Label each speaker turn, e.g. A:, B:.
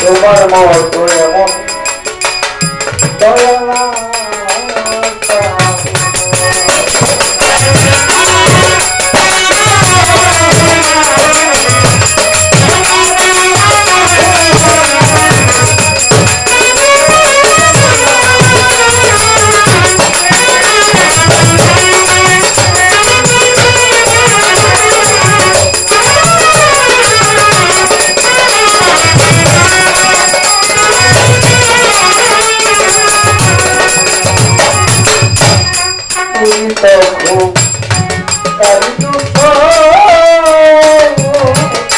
A: তোমার মতো এমন দয়া কারি তবু কারি দুঃখ